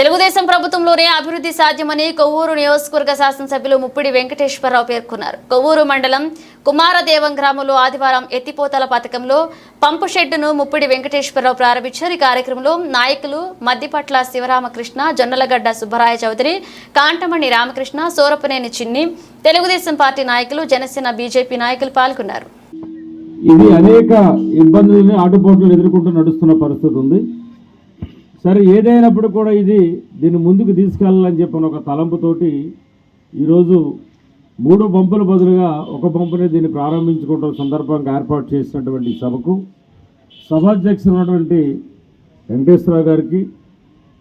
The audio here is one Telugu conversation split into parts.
తెలుగుదేశం ప్రభుత్వంలోనే అభివృద్ధి సాధ్యమని కొవ్వూరు నియోజకవర్గ శాసనసభ్యులు ముప్పిడి వెంకటేశ్వరరావు పేర్కొన్నారు. కొవ్వూరు మండలం కుమారదేవం గ్రామంలో ఆదివారం ఎత్తిపోతల పథకంలో పంపు షెడ్డును ముప్పిడి వెంకటేశ్వరరావు ప్రారంభించారు. ఈ కార్యక్రమంలో నాయకులు మద్దిపట్ల శివరామకృష్ణ జొన్నలగడ్డ సుబ్బరాయ చౌదరి కాంటమణి రామకృష్ణ సోరపనేని చిన్ని తెలుగుదేశం పార్టీ నాయకులు జనసేన బీజేపీ నాయకులు పాల్గొన్నారు. ఇది అనేక ఇబ్బందులని ఆటుపోట్లు ఎదుర్కొంటూ నడుస్తున్న పరిస్థితి ఉంది. సరే ఏదైనప్పుడు కూడా ఇది దీన్ని ముందుకు తీసుకెళ్ళాలని చెప్పిన ఒక తలంపుతోటి ఈరోజు మూడు పంపుల బదులుగా ఒక పంపునే దీన్ని ప్రారంభించుకోవడం సందర్భంగా ఏర్పాటు చేసినటువంటి సభకు సభాధ్యక్షులు ఉన్నటువంటి వెంకటేశ్వరరావు గారికి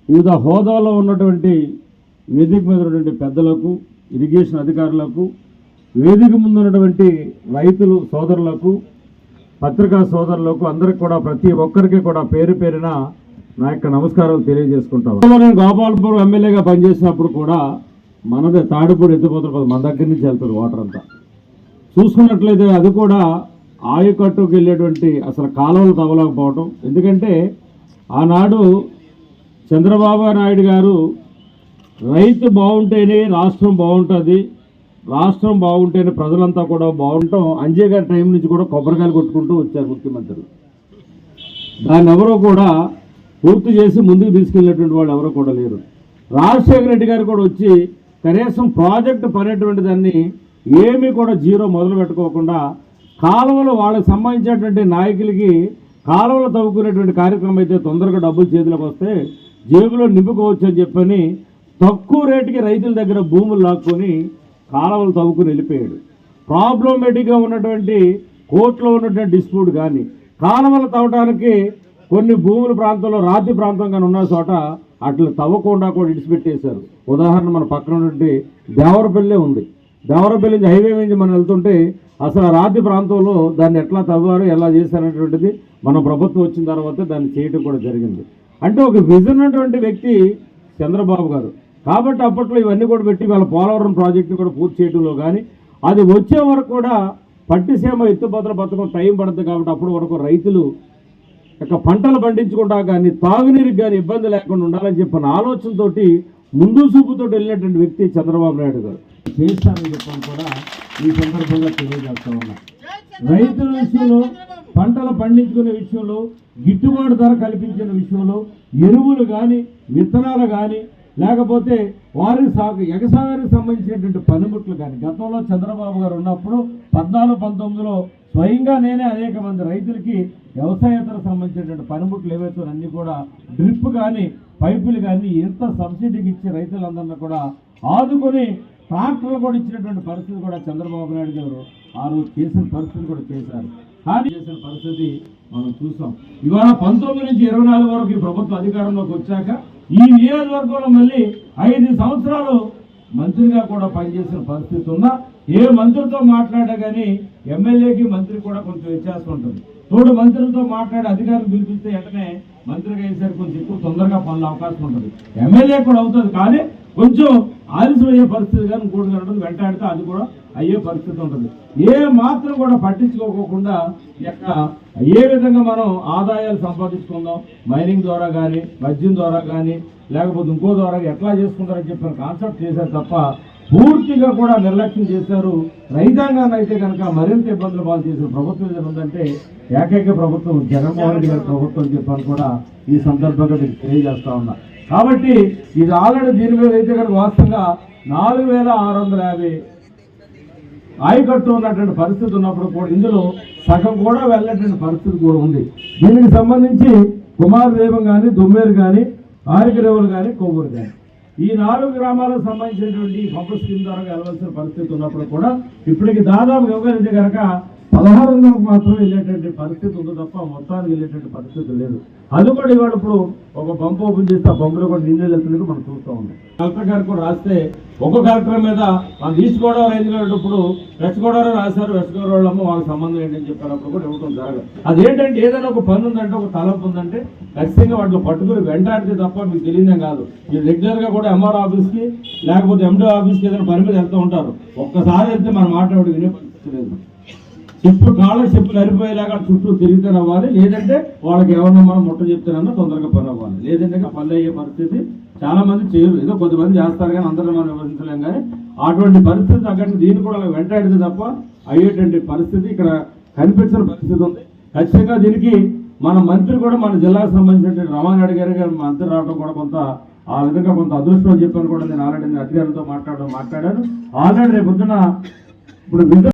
వివిధ హోదాలో ఉన్నటువంటి వేదిక మీద ఉన్నటువంటి పెద్దలకు ఇరిగేషన్ అధికారులకు వేదిక ముందు ఉన్నటువంటి రైతులు సోదరులకు పత్రికా సోదరులకు అందరికి కూడా ప్రతి ఒక్కరికి కూడా పేరు పేరున నా యొక్క నమస్కారం తెలియజేసుకుంటాను నేను గోపాలపురం ఎమ్మెల్యేగా పనిచేసినప్పుడు కూడా మనదే తాడిపూడి ఎత్తిపోతున్న మన దగ్గర నుంచి వెళ్తుంది వాటర్ అంతా. చూసుకున్నట్లయితే అది కూడా ఆయకట్టుకు వెళ్ళేటువంటి అసలు కాలువలు తవ్వలేకపోవటం. ఎందుకంటే ఆనాడు చంద్రబాబు నాయుడు గారు రైతు బాగుంటేనే రాష్ట్రం బాగుంటుంది రాష్ట్రం బాగుంటేనే ప్రజలంతా కూడా బాగుంటాం. అంజయ్ గారి టైం నుంచి కూడా కొబ్బరికాయలు కొట్టుకుంటూ వచ్చారు ముఖ్యమంత్రులు. దాన్ని ఎవరో కూడా పూర్తి చేసి ముందుకు తీసుకెళ్ళినటువంటి వాళ్ళు ఎవరో కూడా లేరు. రాజశేఖర రెడ్డి గారు కూడా వచ్చి కనీసం ప్రాజెక్టు పనేటువంటి దాన్ని ఏమీ కూడా జీరో మొదలు పెట్టుకోకుండా కాలువలు వాళ్ళకి సంబంధించినటువంటి నాయకులకి కాలువలు తవ్వుకునేటువంటి కార్యక్రమం అయితే తొందరగా డబ్బులు చేతిలోకి వస్తే జేబులో నింపుకోవచ్చు అని చెప్పని తక్కువ రేటుకి రైతుల దగ్గర భూములు లాక్కొని కాలువలు తవ్వుకుని వెళ్ళిపోయాడు. ప్రాబ్లమేటిక్గా ఉన్నటువంటి కోర్టులో ఉన్నటువంటి డిస్ప్యూట్ కానీ కాలువలు తవ్వటానికి కొన్ని భూముల ప్రాంతంలో రాతి ప్రాంతంగా ఉన్న చోట అట్లా తవ్వకుండా కూడా ఇడిచిపెట్టేశారు. ఉదాహరణ మన పక్కన ఉన్నటువంటి దేవరపల్లి ఉంది. దేవరపల్లి నుంచి హైవే నుంచి మనం వెళ్తుంటే అసలు ఆ రాతి ప్రాంతంలో దాన్ని ఎట్లా తవ్వారు ఎలా చేశారనేటువంటిది మన ప్రభుత్వం వచ్చిన తర్వాత దాన్ని చేయటం కూడా జరిగింది. అంటే ఒక విజన్ అటువంటి వ్యక్తి చంద్రబాబు గారు. కాబట్టి అప్పట్లో ఇవన్నీ కూడా పెట్టి వాళ్ళ పోలవరం ప్రాజెక్టు కూడా పూర్తి చేయడంలో కానీ అది వచ్చే వరకు కూడా పట్టిసీమ ఎత్తుపోతల పథకం టైం పడుతుంది కాబట్టి అప్పటి వరకు రైతులు యొక్క పంటలు పండించుకుంటా కానీ తాగునీరుకి కానీ ఇబ్బంది లేకుండా ఉండాలని చెప్పిన ఆలోచనతోటి ముందు చూపుతో వెళ్ళినటువంటి వ్యక్తి చంద్రబాబు నాయుడు గారు. చేస్తారని చెప్పని కూడా ఈ సందర్భంగా తెలియజేస్తా ఉన్నా. రైతుల విషయంలో పంటలు పండించుకునే విషయంలో గిట్టుబాటు ధర కల్పించిన విషయంలో ఎరువులు కానీ విత్తనాలు కానీ లేకపోతే వారి సాగు ఎగసాగానికి సంబంధించినటువంటి పనిముట్లు కానీ గతంలో చంద్రబాబు గారు ఉన్నప్పుడు పద్నాలుగు పంతొమ్మిదిలో స్వయంగా నేనే అనేక మంది రైతులకి వ్యవసాయేతర సంబంధించినటువంటి పనిముట్లు ఏవైతే అన్నీ కూడా డ్రిప్ కానీ పైపులు కానీ ఎంత సబ్సిడీకి ఇచ్చి రైతులందరినీ కూడా ఆదుకొని ట్రాక్టర్లు కూడా ఇచ్చినటువంటి పరిస్థితి కూడా చంద్రబాబు నాయుడు గారు ఆ రోజు చేసిన పరిస్థితి కూడా చేశారు. కానీ చేసిన పరిస్థితి మనం చూసాం. ఇవాళ పంతొమ్మిది నుంచి ఇరవై నాలుగు వరకు ఈ ప్రభుత్వం అధికారంలోకి వచ్చాక ఈ నియోజకవర్గంలో మళ్ళీ ఐదు సంవత్సరాలు మంత్రిగా కూడా పనిచేసిన పరిస్థితి ఉన్నా ఏ మంత్రితో మాట్లాడా కానీ ఎమ్మెల్యేకి మంత్రి కూడా కొంచెం వ్యత్యాసం ఉంటుంది. తోడు మంత్రులతో మాట్లాడి అధికారులు పిలిపిస్తే వెంటనే మంత్రిగా వేసారు కొంచెం ఎక్కువ తొందరగా పనుల అవకాశం ఉంటుంది. ఎమ్మెల్యే కూడా అవుతుంది కానీ కొంచెం ఆలస్యం అయ్యే పరిస్థితి కానీ ఇంకోటి ఉంటుంది వెంటాడితే అది కూడా అయ్యే పరిస్థితి ఉంటుంది. ఏ మాత్రం కూడా పట్టించుకోకుండా ఈ యొక్క ఏ విధంగా మనం ఆదాయాలు సంపాదించుకుందాం? మైనింగ్ ద్వారా కానీ మద్యం ద్వారా కానీ లేకపోతే ఇంకో ద్వారా ఎట్లా చేసుకుంటారని చెప్పిన కాన్సెప్ట్ చేశారు తప్ప పూర్తిగా కూడా నిర్లక్ష్యం చేశారు. రైతాంగాన్ని అయితే కనుక మరింత ఇబ్బందులు పాలు చేసిన ప్రభుత్వం ఏముందంటే ఏకైక ప్రభుత్వం జగన్మోహన్ రెడ్డి గారి ప్రభుత్వం అని చెప్పని కూడా ఈ సందర్భంగా మీకు తెలియజేస్తా ఉన్నా. కాబట్టి ఇది ఆల్రెడీ దీని మీద అయితే కనుక వాస్తవంగా నాలుగు వేల ఆరు వందల యాభై ఆయకట్టు ఉన్నటువంటి పరిస్థితి ఉన్నప్పుడు కూడా ఇందులో సగం కూడా వెళ్ళటువంటి పరిస్థితి కూడా ఉంది. దీనికి సంబంధించి కుమారదేవం కానీ దుమ్మేరు కానీ ఆరికరేవులు కానీ కొవ్వూరు కానీ ఈ నాలుగు గ్రామాలకు సంబంధించినటువంటి పంపు స్కీమ్ ద్వారా వెళ్ళవలసిన పరిస్థితి ఉన్నప్పుడు కూడా ఇప్పటికి దాదాపు ఇవ్వగలిగితే కనుక పదహారు వందలకు మాత్రం వెళ్ళేటువంటి పరిస్థితి ఉంది తప్ప మొత్తానికి వెళ్ళేటువంటి పరిస్థితి లేదు. అది కూడా ఇవాళ ఇప్పుడు ఒక పంపు ఓపెన్ చేస్తే ఆ పంపులో కూడా నీళ్ళు వెళ్తున్నట్టు మనం చూస్తూ ఉన్నాం. కలెక్టర్ గారు కూడా రాస్తే ఒక కార్యక్రమం మీద మన ఈస్ట్ గోదావరి ఇప్పుడు వెస్ట్ గోదావరి రాశారు వెస్ట్ గోదావరి వాళ్ళమ్మ వాళ్ళకి సంబంధం ఏంటని చెప్పినప్పుడు కూడా ఇవ్వడం జరగదు. అదేంటంటే ఏదైనా ఒక పని ఉందంటే ఒక తలపు ఉందంటే ఖచ్చితంగా వాటిలో పట్టుకుని వెంటాడితే తప్ప మీకు తెలియదే కాదు. మీరు రెగ్యులర్గా కూడా ఎంఆర్ ఆఫీస్కి లేకపోతే ఎండీ ఆఫీస్కి ఏదైనా పని మీద వెళ్తూ ఉంటారు. ఒక్కసారి వెళ్తే మనం మాట్లాడి వినే పరిస్థితి లేదు. చెప్పు కాళ్ళ చెప్పులు అరిపోయేలాగా చుట్టూ తిరిగితే అవ్వాలి లేదంటే వాళ్ళకి ఎవరన్నా మనం ముట్ట చెప్తేనన్నా తొందరగా పని అవ్వాలి. లేదంటే ఇక పని అయ్యే పరిస్థితి చాలా మంది చేయరు. ఏదో కొంతమంది చేస్తారు కానీ అందరూ మనం వివరించలేం కానీ అటువంటి పరిస్థితి అక్కడ దీన్ని కూడా అలా వెంటాడితే తప్ప అయ్యేటువంటి పరిస్థితి ఇక్కడ కనిపించిన పరిస్థితి ఉంది. ఖచ్చితంగా దీనికి మన మంత్రి కూడా మన జిల్లాకు సంబంధించినటువంటి రమానాయుడు గారి గారు మంత్రి రావడం కూడా కొంత ఆ విధంగా కొంత అదృష్టం చెప్పాను కూడా నేను ఆల్రెడీ అధికారులతో మాట్లాడడం మాట్లాడాను. ఆల్రెడీ రేపు పొద్దున ఇప్పుడు